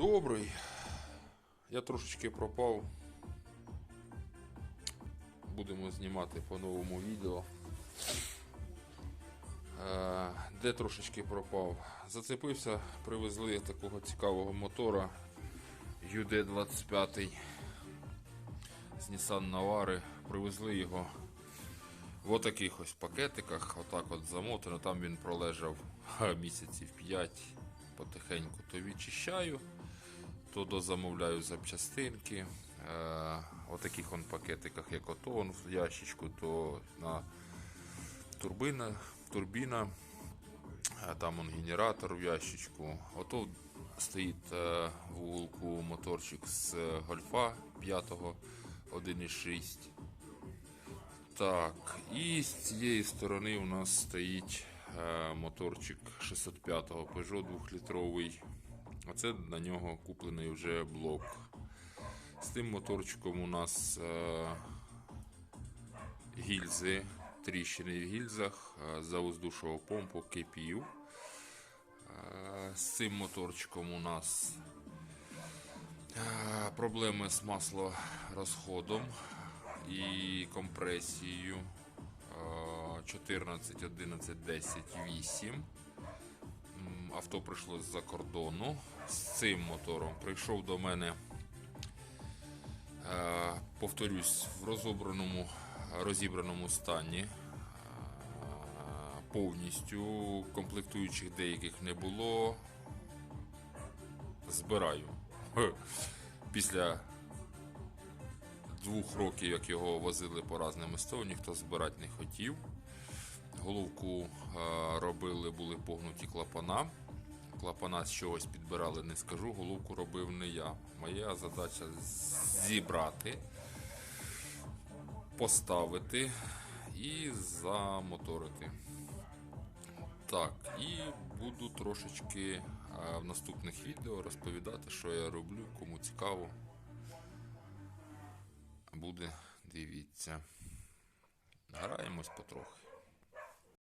добрий. Я трошечки пропав. Будемо знімати по новому відео. Е, Де трошечки пропав? Зацепився, привезли такого цікавого мотора UD25 з Nissan Navara. Привезли його в отаких ось пакетиках, отак от замотано. Там він пролежав місяців 5 потихеньку. То відчищаю, то дозамовляю запчастинки. Е, отаких он пакетиках, як ото он в ящичку, то на турбина, турбіна, а там он генератор в ящичку. Ото стоїть е, в уголку моторчик з е, гольфа 5 1.6. Так, і з цієї сторони у нас стоїть е, моторчик 605-го Peugeot 2-літровий. Оце на нього куплений вже блок. З тим моторчиком у нас е, гільзи, тріщини в гільзах, е, завоздушував помпу KPU. Е, з цим моторчиком у нас е, проблеми з маслорозходом і компресією. Е, 14, 11, 10, 8. Авто прийшло з-за кордону. З цим мотором прийшов до мене, е, повторюсь, в розобраному, розібраному стані. Е, Повністю комплектуючих деяких не було. Збираю. Після двох років, як його возили по разним СТО, ніхто збирати не хотів. Головку е, робили, були погнуті клапана. Клапана з чогось підбирали, не скажу. Головку робив не я. Моя задача зібрати, поставити і замоторити. Так, і буду трошечки е, в наступних відео розповідати, що я роблю, кому цікаво. Буде, дивіться. Граємось потрохи.